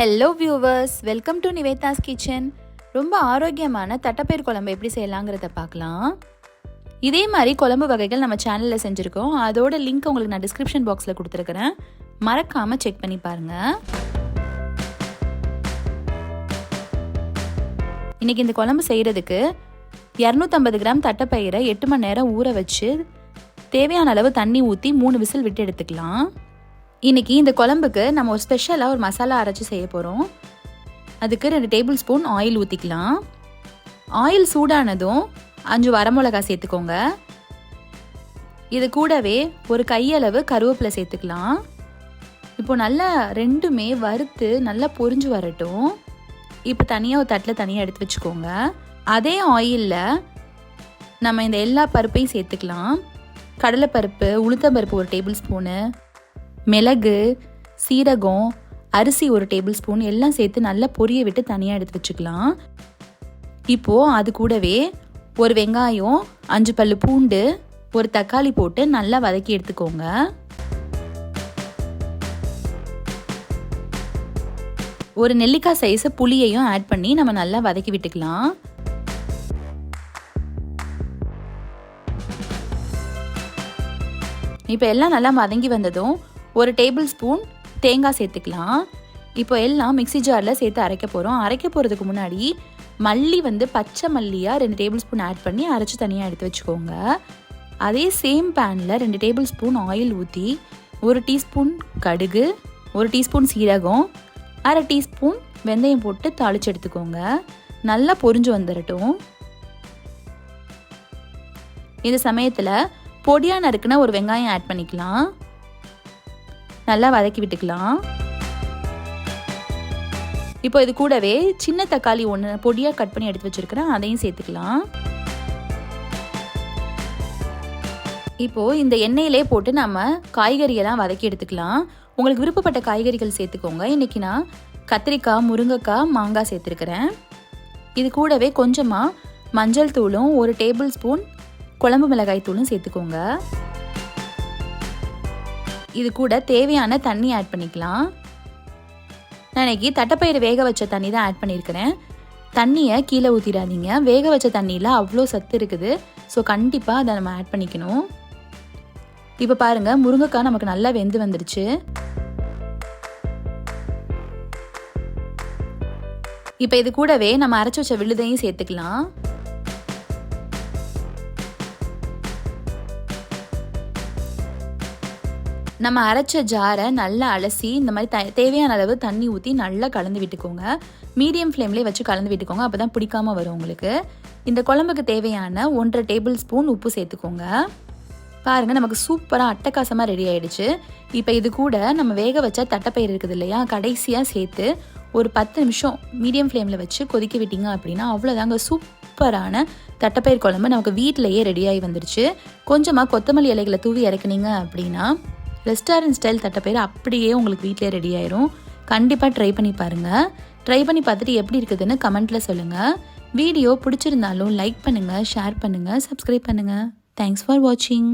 Hello viewers welcome to Nivetha's kitchen ரொம்ப ஆரோக்கியமான தட்டப்பயிர் குழம்பு எப்படி செய்யலாங்கிறத பார்க்கலாம். இதே மாதிரி குழம்பு வகைகள் நம்ம சேனலில் செஞ்சுருக்கோம். அதோட லிங்க் உங்களுக்கு நான் டிஸ்கிரிப்ஷன் பாக்ஸில் கொடுத்துருக்குறேன். மறக்காமல் செக் பண்ணி பாருங்கள் இன்றைக்கி இந்த குழம்பு செய்கிறதுக்கு இரநூத்தம்பது கிராம் தட்டைப்பயிரை எட்டு மணி நேரம் ஊற வச்சு தேவையான அளவு தண்ணி ஊற்றி மூணு விசில் விட்டு எடுத்துக்கலாம். இன்றைக்கி இந்த குழம்புக்கு நம்ம ஒரு ஸ்பெஷலாக ஒரு மசாலா அரைச்சி செய்ய போகிறோம் அதுக்கு ரெண்டு டேபிள் ஸ்பூன் ஆயில் ஊற்றிக்கலாம் ஆயில் சூடானதும் அஞ்சு வரமிளகா சேர்த்துக்கோங்க. இது கூடவே ஒரு கையளவு கருவேப்பிலை சேர்த்துக்கலாம். இப்போ நல்லா ரெண்டுமே வறுத்து நல்லா பொரிஞ்சு வரட்டும். இப்போ தனியாக ஒரு தட்டில் தனியாக எடுத்து வச்சுக்கோங்க. அதே ஆயிலில் நம்ம இந்த எல்லா பருப்பையும் சேர்த்துக்கலாம். கடலைப்பருப்பு உளுத்தம்பருப்பு ஒரு டேபிள் ஸ்பூனு மிளகு சீரகம் அரிசி ஒரு டேபிள் ஸ்பூன் எல்லாம் சேர்த்து நல்லா பொரிய விட்டு தனியாக எடுத்து வச்சுக்கலாம். இப்போது அது கூடவே ஒரு வெங்காயம் அஞ்சு பல்லு பூண்டு ஒரு தக்காளி போட்டு நல்லா வதக்கி எடுத்துக்கோங்க. ஒரு நெல்லிக்காய் சைஸ் புளியையும் ஆட் பண்ணி நம்ம நல்லா வதக்கி விட்டுக்கலாம். இப்போ எல்லாம் நல்லா வதங்கி வந்ததும் ஒரு டேபிள் ஸ்பூன் தேங்காய் சேர்த்துக்கலாம். இப்போ எல்லாம் மிக்சி ஜாரில் சேர்த்து அரைக்க போகிறோம் அரைக்க போகிறதுக்கு முன்னாடி மல்லி வந்து பச்சை மல்லியாக ரெண்டு டேபிள் ஸ்பூன் ஆட் பண்ணி அரைச்சி தனியாக எடுத்து வச்சுக்கோங்க. அதே சேம் பேனில் ரெண்டு டேபிள் ஸ்பூன் ஆயில் ஊற்றி ஒரு டீஸ்பூன் கடுகு ஒரு டீஸ்பூன் சீரகம் அரை டீஸ்பூன் வெந்தயம் போட்டு தாளித்து எடுத்துக்கோங்க. நல்லா பொரிஞ்சு வந்துடட்டும் இந்த சமயத்தில் பொடியாக நறுக்குனா ஒரு வெங்காயம் ஆட் பண்ணிக்கலாம். நல்லா வதக்கி விட்டுக்கலாம். இப்போ இது கூடவே சின்ன தக்காளி ஒன்று பொடியாக கட் பண்ணி எடுத்து வச்சுருக்கிறேன். அதையும் சேர்த்துக்கலாம். இப்போது இந்த எண்ணெயிலே போட்டு நம்ம காய்கறியெல்லாம் வதக்கி எடுத்துக்கலாம். உங்களுக்கு விருப்பப்பட்ட காய்கறிகள் சேர்த்துக்கோங்க. இன்றைக்கி நான் கத்திரிக்காய் முருங்கைக்காய் மாங்காய் சேர்த்துருக்கிறேன். இது கூடவே கொஞ்சமாக மஞ்சள் தூளும் ஒரு டேபிள் ஸ்பூன் குழம்பு மிளகாய் தூளும் சேர்த்துக்கோங்க. இது கூட தேவையான தண்ணி ஆட் பண்ணிக்கலாம். நான் இன்னைக்கு தட்டைப்பயிறு வேக வச்ச தண்ணி தான் ஆட் பண்ணியிருக்கிறேன் தண்ணியை கீழே ஊற்றிடாதீங்க வேக வச்ச தண்ணியில் அவ்வளோ சத்து இருக்குது. ஸோ கண்டிப்பாக அதை நம்ம ஆட் பண்ணிக்கணும். இப்போ பாருங்கள் முருங்கைக்காய் நமக்கு நல்லா வெந்து வந்துடுச்சு இப்போ இது கூடவே நம்ம அரைச்சி வச்ச விழுதையும் சேர்த்துக்கலாம். நம்ம அரைச்ச ஜாரை நல்லா அலசி இந்த மாதிரி த தேவையான அளவு தண்ணி ஊற்றி நல்லா கலந்து விட்டுக்கோங்க. மீடியம் ஃப்ளேம்லேயே வச்சு கலந்து விட்டுக்கோங்க. அப்போ தான் பிடிக்காமல் வரும் உங்களுக்கு. இந்த குழம்புக்கு தேவையான ஒன்றரை டேபிள் ஸ்பூன் உப்பு சேர்த்துக்கோங்க. பாருங்கள் நமக்கு சூப்பராக அட்டகாசமாக ரெடி ஆயிடுச்சு. இப்போ இது கூட நம்ம வேக வச்ச தட்டைப்பயிர் இருக்குது இல்லையா கடைசியாக சேர்த்து ஒரு பத்து நிமிஷம் மீடியம் ஃப்ளேமில் வச்சு கொதிக்க விட்டீங்க அப்படின்னா அவ்வளோதாங்க சூப்பரான தட்டைப்பயிர் குழம்பு நமக்கு வீட்டிலையே ரெடியாகி வந்துடுச்சு கொஞ்சமாக கொத்தமல்லி இலைகளை தூவி இறக்குனீங்க அப்படின்னா ரெஸ்டாரண்ட் ஸ்டைல் தட்டைப்பயிறு அப்படியே உங்களுக்கு வீட்டிலே ரெடி ஆயிரும். கண்டிப்பாக ட்ரை பண்ணி பாருங்கள் ட்ரை பண்ணி பார்த்துட்டு எப்படி இருக்குதுன்னு கமெண்ட்டில் சொல்லுங்கள் வீடியோ பிடிச்சிருந்தாலும் லைக் பண்ணுங்கள் ஷேர் பண்ணுங்கள் சப்ஸ்கிரைப் பண்ணுங்கள் தேங்க்ஸ் ஃபார் வாட்சிங்